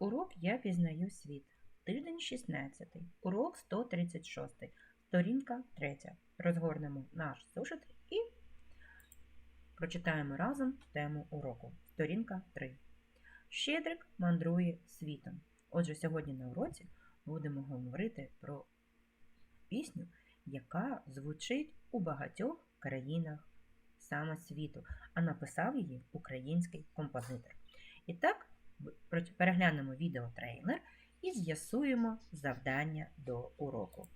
Урок Я пізнаю світ. Тиждень 16. Урок 136. Сторінка 3. Розгорнемо наш зошит і прочитаємо разом тему уроку. Сторінка 3. Щедрик мандрує світом. Отже, сьогодні на уроці будемо говорити про пісню, яка звучить у багатьох країнах саме світу, а написав її український композитор. І так, переглянемо відеотрейлер і з'ясуємо завдання до уроку.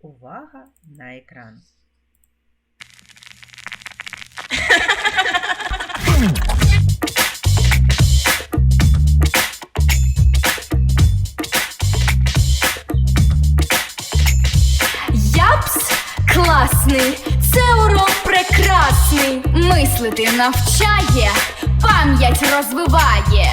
Увага на екран! Япс класний, це урок прекрасний. Мислити навчає, пам'ять розвиває.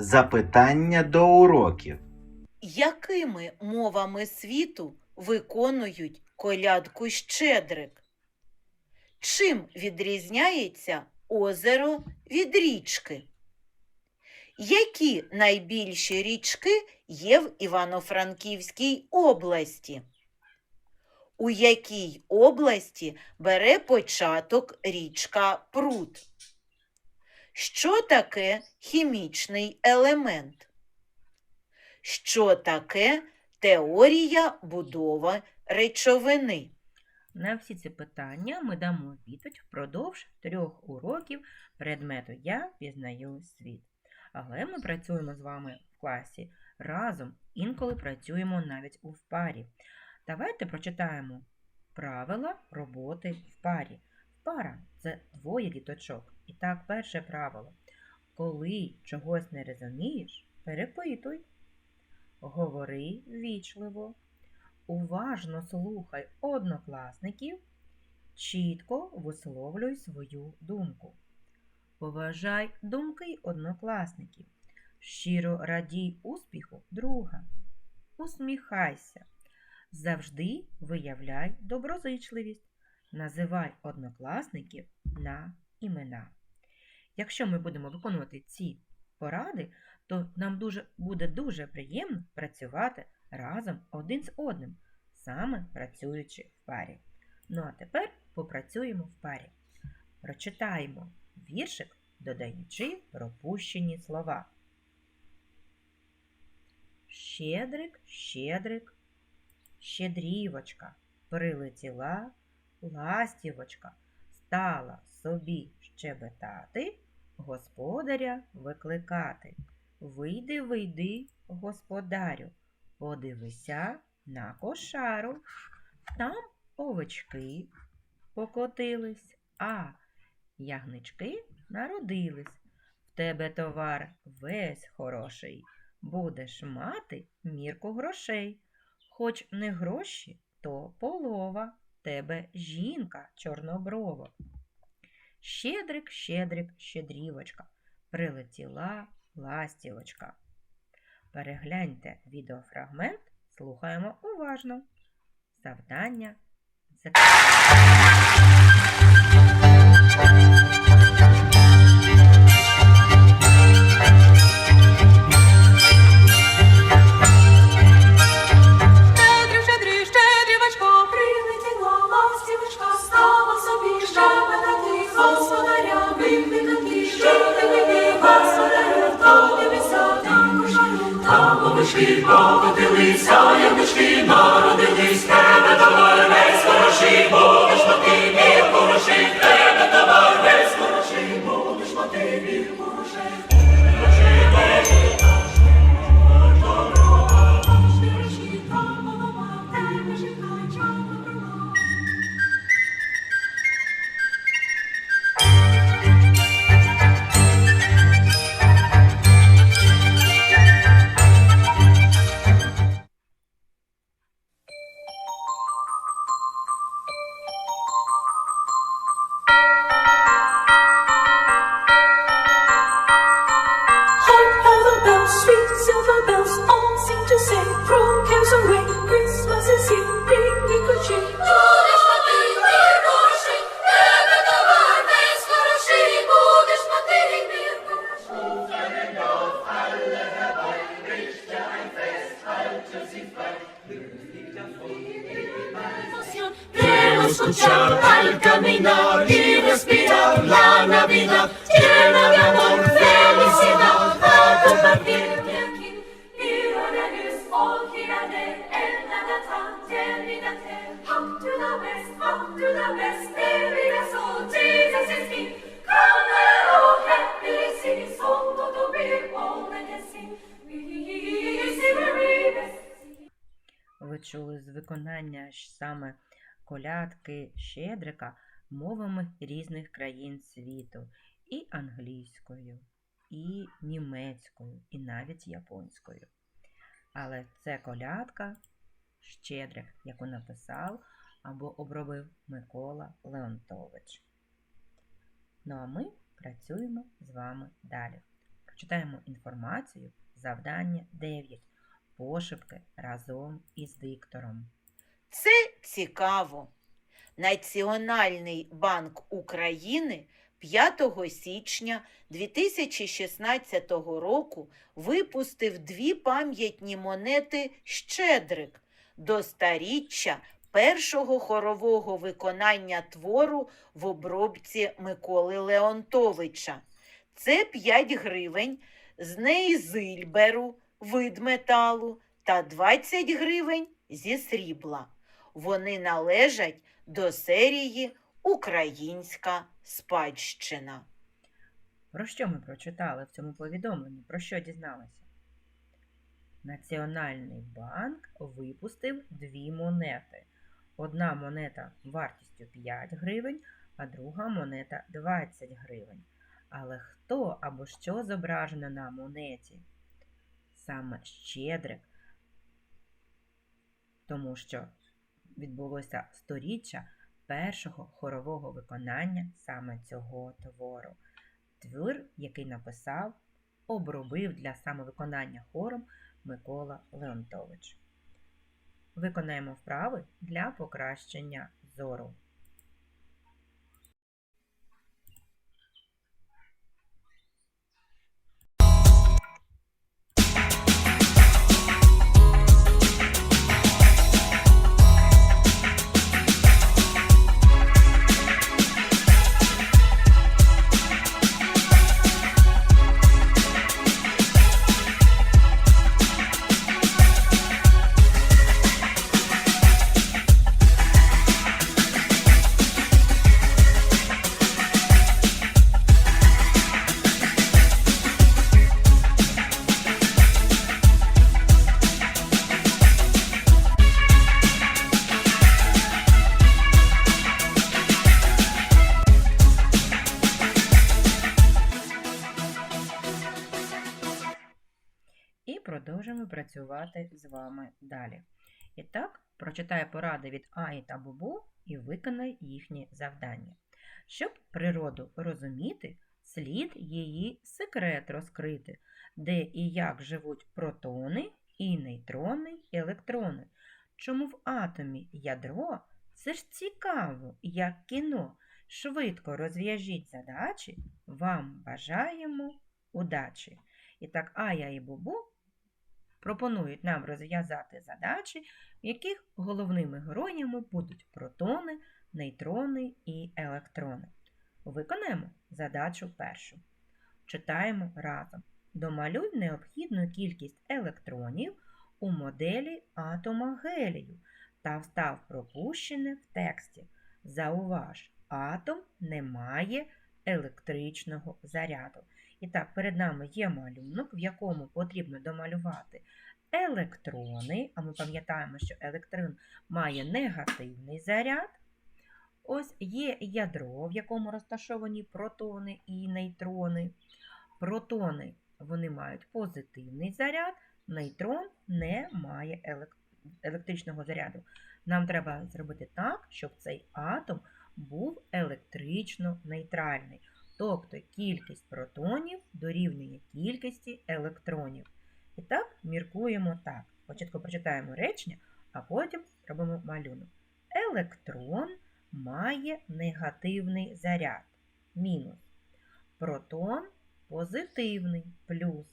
Запитання до уроків. Якими мовами світу виконують колядку Щедрик? Чим відрізняється озеро від річки? Які найбільші річки є в Івано-Франківській області? У якій області бере початок річка Прут? Що таке хімічний елемент? Що таке теорія будови речовини? На всі ці питання ми дамо відповідь впродовж трьох уроків предмету Я пізнаю світ. Але ми працюємо з вами в класі разом, інколи працюємо навіть у парі. Давайте прочитаємо правила роботи в парі. Пара це двоє діточок. І так, перше правило. Коли чогось не розумієш, перепитуй. Говори ввічливо. Уважно слухай однокласників, чітко висловлюй свою думку. Поважай думки однокласників. Щиро радій успіху друга. Усміхайся. Завжди виявляй доброзичливість. Називай однокласників на імена. Якщо ми будемо виконувати ці поради, то нам дуже, буде дуже приємно працювати разом один з одним, саме працюючи в парі. Ну а тепер попрацюємо в парі. Прочитаємо віршик, додаючи пропущені слова. Щедрик, щедрик, щедрівочка, прилетіла ластівочка, стала собі щебетати, господаря викликати. Вийди, вийди, господарю, подивися на кошару. Там овечки покотились, а ягнички народились. В тебе товар весь хороший, будеш мати мірку грошей. Хоч не гроші, то полова, тебе жінка чорноброва. Щедрик, щедрик, щедрівочка, прилетіла ластівочка. Перегляньте відеофрагмент, слухаємо уважно. Завдання закінчено. Овечки покотилися, ягнички народились, тебе давай весь хороший, будеш ж мірку грошей, тебе luchar al caminar y respirar la Navidad llena de amor, felicidad a compartir. Ви чули з виконання саме колядки Щедрика мовами різних країн світу, і англійською, і німецькою, і навіть японською. Але це колядка Щедрик, яку написав або обробив Микола Леонтович. Ну а ми працюємо з вами далі. Прочитаємо інформацію, завдання 9. Пошепки разом із диктором. Це цікаво. Національний банк України 5 січня 2016 року випустив дві пам'ятні монети Щедрик до старіччя першого хорового виконання твору в обробці Миколи Леонтовича. Це 5 гривень з нейзильберу, вид металу, та 20 гривень зі срібла. Вони належать до серії Українська спадщина. Про що ми прочитали в цьому повідомленні? Про що дізналися? Національний банк випустив дві монети. Одна монета вартістю 5 гривень, а друга монета 20 гривень. Але хто або що зображено на монеті? Саме щедрик, тому що відбулося сторіччя першого хорового виконання саме цього твору. Твір, який написав, обробив для самовиконання хором Микола Леонтович. Виконаємо вправи для покращення зору. Продовжимо працювати з вами далі. І так, прочитай поради від Аї та Бубу і виконай їхні завдання. Щоб природу розуміти, слід її секрет розкрити, де і як живуть протони, і нейтрони, і електрони. Чому в атомі ядро? Це ж цікаво, як кіно. Швидко розв'яжіть задачі. Вам бажаємо удачі. І так, Ая і Бубу пропонують нам розв'язати задачі, в яких головними героями будуть протони, нейтрони і електрони. Виконаємо задачу першу. Читаємо разом. Домалюй необхідну кількість електронів у моделі атома гелію та встав пропущене в тексті. Зауваж, атом не має електричного заряду. І так, перед нами є малюнок, в якому потрібно домалювати електрони, а ми пам'ятаємо, що електрон має негативний заряд. Ось є ядро, в якому розташовані протони і нейтрони. Протони вони мають позитивний заряд, нейтрон не має елек- електричного заряду. Нам треба зробити так, щоб цей атом був електрично нейтральний. Тобто кількість протонів дорівнює кількості електронів. І так, міркуємо так. Спочатку прочитаємо речення, а потім робимо малюнок. Електрон має негативний заряд. Мінус. Протон позитивний плюс.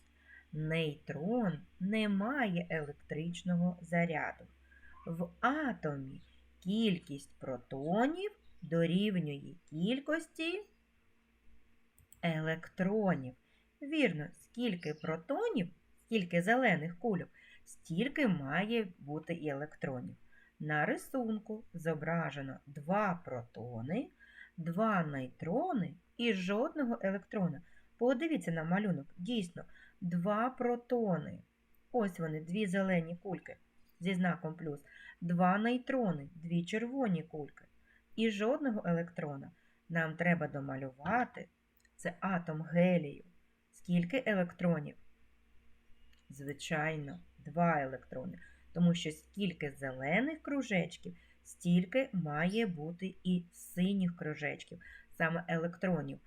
Нейтрон не має електричного заряду. В атомі кількість протонів дорівнює кількості електронів. Вірно, скільки протонів, скільки зелених кульок, стільки має бути і електронів. На рисунку зображено два протони, два нейтрони і жодного електрона. Подивіться на малюнок. Дійсно, два протони. Ось вони, дві зелені кульки зі знаком плюс, два нейтрони, дві червоні кульки і жодного електрона. Нам треба домалювати це атом гелію. Скільки електронів? Звичайно, два електрони. Тому що скільки зелених кружечків, стільки має бути і синіх кружечків, саме електронів.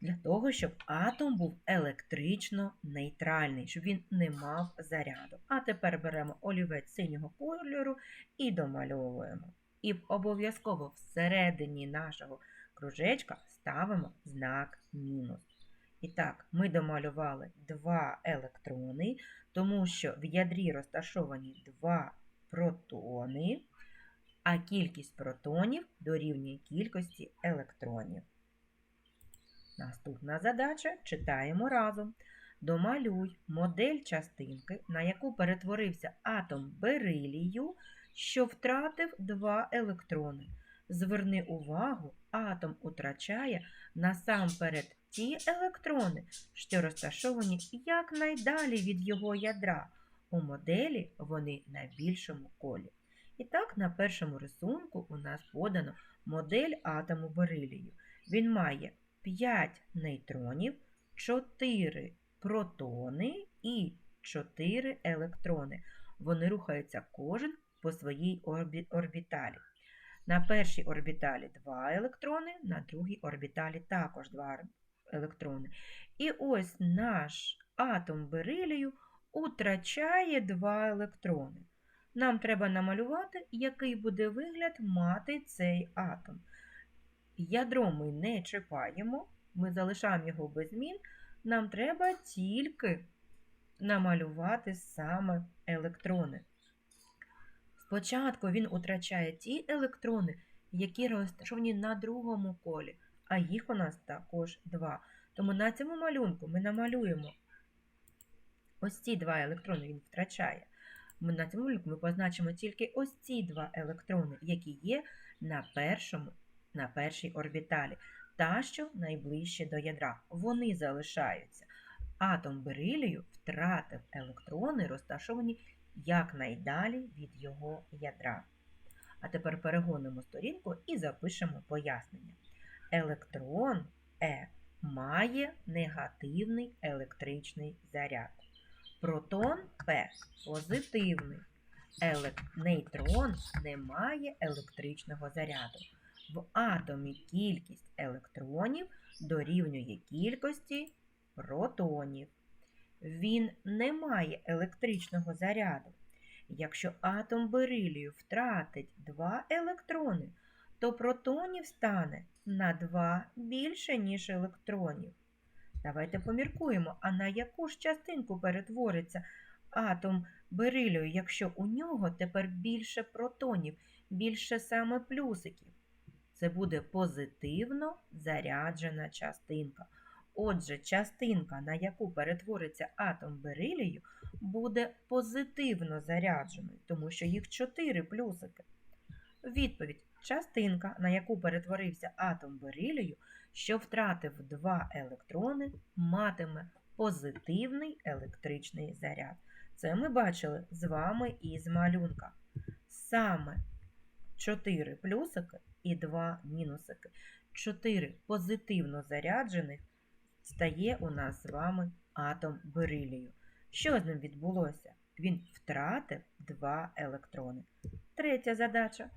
Для того, щоб атом був електрично нейтральний, щоб він не мав заряду. А тепер беремо олівець синього кольору і домальовуємо. І обов'язково всередині нашого кружечка ставимо знак мінус. І так, ми домалювали два електрони, тому що в ядрі розташовані два протони, а кількість протонів дорівнює кількості електронів. Наступна задача читаємо разом. Домалюй модель частинки, на яку перетворився атом берилію, що втратив два електрони. Зверни увагу, атом утрачає насамперед ті електрони, що розташовані якнайдалі від його ядра. У моделі вони на більшому колі. І так, на першому рисунку у нас подано модель атому берилію. Він має 5 нейтронів, 4 протони і 4 електрони. Вони рухаються кожен по своїй орбі- орбіталі. На першій орбіталі 2 електрони, на другій орбіталі також 2 електрони. І ось наш атом берилію утрачає 2 електрони. Нам треба намалювати, який буде вигляд мати цей атом. Ядро ми не чіпаємо, ми залишаємо його без змін. Нам треба тільки намалювати саме електрони. Спочатку він утрачає ті електрони, які розташовані на другому колі, а їх у нас також два. Тому на цьому малюнку ми намалюємо ось ці два електрони він втрачає. Ми на цьому малюнку ми позначимо тільки ось ці два електрони, які є на, першому, на першій орбіталі, та що найближче до ядра. Вони залишаються. Атом берилію втратив електрони, розташовані якнайдалі від його ядра. А тепер перегонимо сторінку і запишемо пояснення. Електрон Е має негативний електричний заряд. Протон П позитивний. Елек... Нейтрон не має електричного заряду. В атомі кількість електронів дорівнює кількості протонів. Він не має електричного заряду. Якщо атом берилію втратить два електрони, то протонів стане на 2 більше, ніж електронів. Давайте поміркуємо, а на яку ж частинку перетвориться атом берилію, якщо у нього тепер більше протонів, більше саме плюсиків. Це буде позитивно заряджена частинка. Отже, частинка, на яку перетвориться атом берилію, буде позитивно зарядженою, тому що їх 4 плюсики. Відповідь: частинка, на яку перетворився атом берилію, що втратив 2 електрони, матиме позитивний електричний заряд. Це ми бачили з вами із малюнка. Саме 4 плюсики і 2 мінусики. 4 позитивно заряджених стає у нас з вами атом берилію. Що з ним відбулося? Він втратив 2 електрони. Третя задача.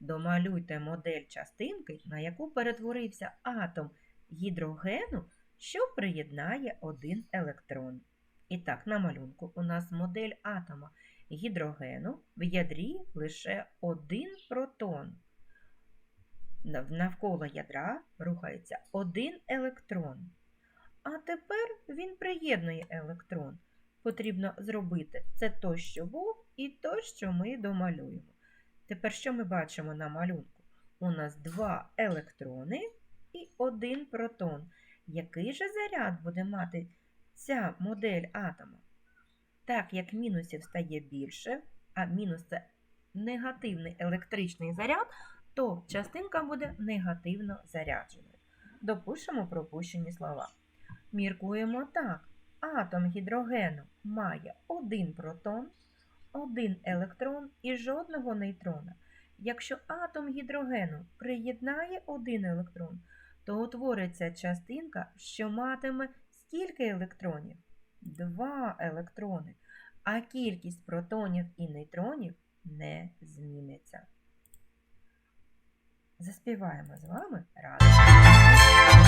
Домалюйте модель частинки, на яку перетворився атом гідрогену, що приєднає один електрон. І так, на малюнку у нас модель атома гідрогену, в ядрі лише один протон. Навколо ядра рухається один електрон. А тепер він приєднує електрон. Потрібно зробити це то, що був, і то, що ми домалюємо. Тепер що ми бачимо на малюнку? У нас два електрони і один протон. Який же заряд буде мати ця модель атома? Так як мінусів стає більше, а мінус це негативний електричний заряд, то частинка буде негативно зарядженою. Допишемо пропущені слова. Міркуємо так. Атом гідрогену має один протон, один електрон і жодного нейтрона. Якщо атом гідрогену приєднає один електрон, то утвориться частинка, що матиме скільки електронів? Два електрони, а кількість протонів і нейтронів не зміниться. Заспіваємо з вами разом.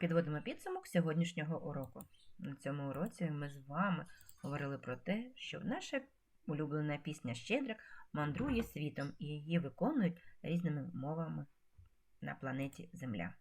Підводимо підсумок сьогоднішнього уроку. На цьому уроці ми з вами говорили про те, що наша улюблена пісня Щедрик мандрує світом і її виконують різними мовами на планеті Земля.